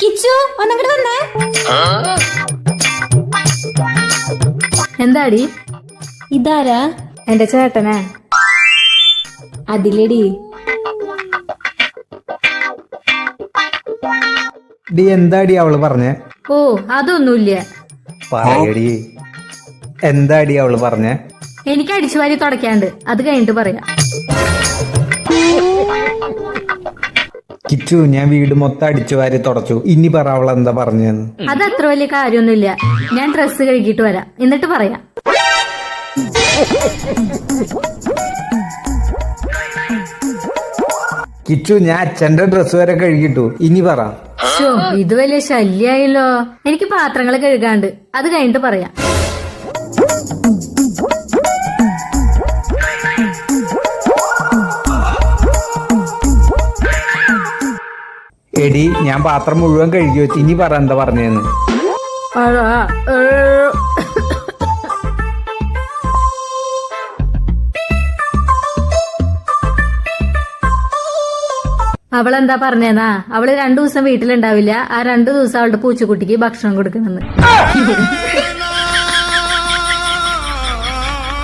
കിച്ചു ഒന്നങ്ങോട്ട് വന്നേ. എന്താടി? ഇതാരാ? എന്റെ ചേട്ടനാ. അതിലെടി. ഡി എന്താടി അവൾ പറഞ്ഞേ? ഓ അതൊന്നുമില്ല. പറയടി. എന്താടി അവൾ പറഞ്ഞേ? എനിക്ക് അടിച്ചുവാരി തുടക്കാണ്ട് അത് കഴിഞ്ഞിട്ട് പറയാം. കിച്ചു ഞാൻ വീട് മൊത്തം അടിച്ചു വാരി തുടച്ചു. ഇനി പറ അവൾ എന്താ പറഞ്ഞെന്ന്. അത് അത്ര വലിയ കാര്യമൊന്നുമില്ല. ഞാൻ ഡ്രസ്സ് കഴുകിട്ട് വരാം. എന്നിട്ട് പറയാം. കിച്ചു ഞാൻ അച്ഛന്റെ ഡ്രസ്സ് വരെ കഴുകിട്ടു ഇനി പറ. ഷോ ഇത് വലിയ ശല്യായല്ലോ. എനിക്ക് പാത്രങ്ങൾ കഴുകാണ്ട്. അത് കഴിഞ്ഞിട്ട് പറയാം. എടി ഞാൻ പാത്രം മുഴുവൻ കഴുകി വെച്ച്. ഇനി പറ എന്താ ഏ. അവളെന്താ പറഞ്ഞേന്നാ? അവൾ രണ്ടു ദിവസം വീട്ടിലുണ്ടാവില്ല. ആ രണ്ടു ദിവസം അവളുടെ പൂച്ചക്കുട്ടിക്ക് ഭക്ഷണം കൊടുക്കണമെന്ന്